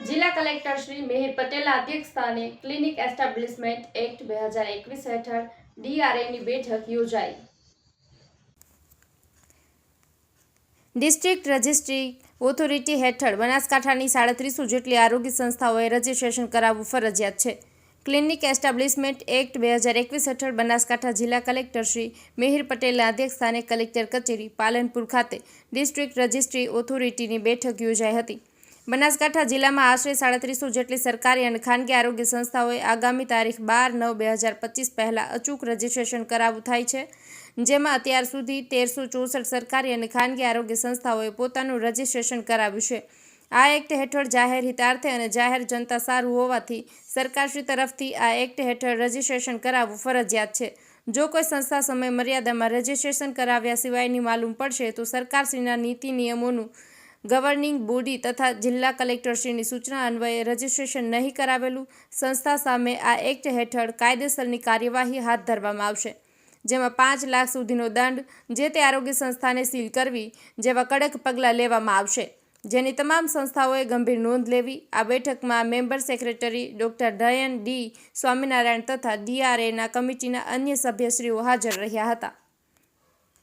જિલ્લા કલેક્ટર શ્રી મિહિર પટેલના અધ્યક્ષસ્થાને ક્લિનિક એસ્ટાબ્લિશમેન્ટ એક્ટ બે હજાર એકવીસ હેઠળ ડીઆરએની બેઠક યોજાઈ. ડિસ્ટ્રિક્ટ રજિસ્ટ્રી ઓથોરિટી હેઠળ બનાસકાંઠાની સાડત્રીસો જેટલી આરોગ્ય સંસ્થાઓએ રજિસ્ટ્રેશન કરાવવું ફરજિયાત છે. ક્લિનિક એસ્ટાબ્લિશમેન્ટ એક્ટ બે હજાર એકવીસ હેઠળ બનાસકાંઠા જિલ્લા કલેક્ટર શ્રી મિહિર પટેલના અધ્યક્ષસ્થાને કલેક્ટર કચેરી પાલનપુર ખાતે ડિસ્ટ્રિક્ટ રજિસ્ટ્રી ઓથોરિટીની બેઠક યોજાઈ હતી. બનાસકાંઠા જિલ્લામાં આશરે સાડત્રીસો જેટલી સરકારી અને ખાનગી આરોગ્ય સંસ્થાઓએ આગામી તારીખ બાર નવ બે હજાર પચીસ પહેલાં અચૂક રજીસ્ટ્રેશન કરાવવું થાય છે, જેમાં અત્યાર સુધી તેરસો ચોસઠ સરકારી અને ખાનગી આરોગ્ય સંસ્થાઓએ પોતાનું રજીસ્ટ્રેશન કરાવ્યું છે. આ એક્ટ હેઠળ જાહેર હિતાર્થે અને જાહેર જનતા સારું હોવાથી સરકારશ્રી તરફથી આ એક્ટ હેઠળ રજિસ્ટ્રેશન કરાવવું ફરજિયાત છે. જો કોઈ સંસ્થા સમય મર્યાદામાં રજીસ્ટ્રેશન કરાવ્યા સિવાયની માલુમ પડશે, તો સરકારશ્રીના નીતિ નિયમોનું ગવર્નિંગ બોડી તથા જિલ્લા કલેક્ટરશ્રીની સૂચના અન્વયે રજીસ્ટ્રેશન નહીં કરાવેલું, સંસ્થા સામે આ એક્ટ હેઠળ કાયદેસરની કાર્યવાહી હાથ ધરવામાં આવશે, જેમાં પાંચ લાખ સુધીનો દંડ જે તે આરોગ્ય સંસ્થાને સીલ કરવી, જેવા કડક પગલાં લેવામાં આવશે. જેની તમામ સંસ્થાઓએ ગંભીર નોંધ લેવી, આ બેઠકમાં મેમ્બર સેક્રેટરી ડોક્ટર ડયન ડી સ્વામિનારાયણ તથા ડીઆરએના કમિટીના અન્ય સભ્યશ્રીઓ હાજર રહ્યા હતા.